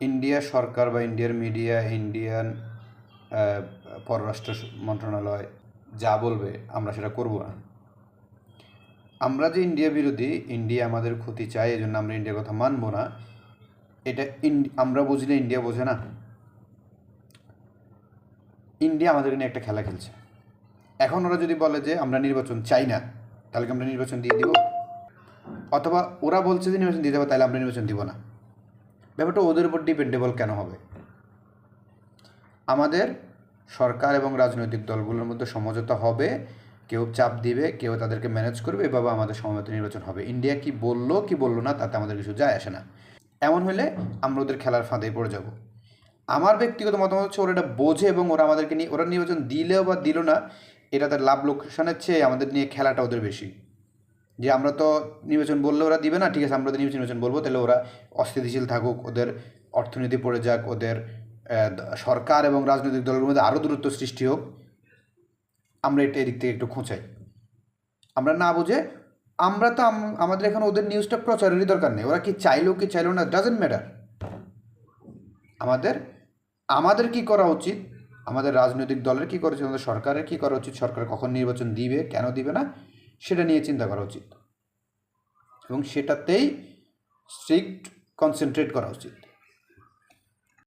India সরকার বা ইন্ডিয়ার media Indian পররাষ্ট্র মন্ত্রণালয় যা বলবে আমরা সেটা করব না। আমরা যে ইন্ডিয়া বিরোধী ইন্ডিয়া আমাদের ক্ষতি চায়, এই জন্য আমরা ইন্ডিয়ার কথা মানবো না। এটা আমরা বুঝলে ইন্ডিয়া বোঝে না। ইন্ডিয়া আমাদেরকে নিয়ে একটা খেলা খেলছে। এখন ওরা যদি বলে যে আমরা নির্বাচন চাই না, তাহলে আমরা নির্বাচন দিয়ে দিব? অথবা ওরা বলছে যে নির্বাচন দিতে হবে তাহলে আমরা নির্বাচন দিব না। ব্যাপারটা ওদের উপর ডিপেন্ডেবল কেন হবে? আমাদের সরকার এবং রাজনৈতিক দলগুলোর মধ্যে সমঝোতা হবে, কেউ চাপ দিবে, কেউ তাদেরকে ম্যানেজ করবে, এভাবে আমাদের সমবেত নির্বাচন হবে। ইন্ডিয়া কি বলল কি বলল না, তাতে আমাদের কিছু যায় আসে না। এমন হলে আমরা ওদের খেলার ফাঁদে পড়ে যাব। আমার ব্যক্তিগত মতামত হচ্ছে, ওরা এটা বোঝে এবং ওরা আমাদেরকে নিয়ে, ওরা নির্বাচন দিলেও বা দিল না, এটা তার লাভ লোকসানের চেয়ে আমাদের নিয়ে খেলাটা ওদের বেশি। যে আমরা তো নির্বাচন বললে ওরা দিবে না, ঠিক আছে, আমরা তো নির্বাচন নির্বাচন বলব, তাহলে ওরা অস্থিতিশীল থাকুক, ওদের অর্থনীতি পড়ে যাক, ওদের সরকার এবং রাজনৈতিক দলের মধ্যে আরও দূরত্ব সৃষ্টি হোক, আমরা এটা এদিক থেকে একটু খোঁচাই। আমরা না বুঝে, আমরা তো আমাদের এখানে ওদের নিউজটা প্রচারেরই দরকার নেই, ওরা কি চাইলো কি চাইলো না ডাজেন্ট ম্যাটার আমাদের আমাদের কি করা উচিত, আমাদের রাজনৈতিক দলের কি করা উচিত, আমাদের সরকারের কি করা উচিত, সরকার কখন নির্বাচন দিবে, কেন দিবে না সেটা নিয়ে চিন্তা করা উচিত। এবং সেটাতেই স্ট্রিক্ট কনসেন্ট্রেট করা উচিত।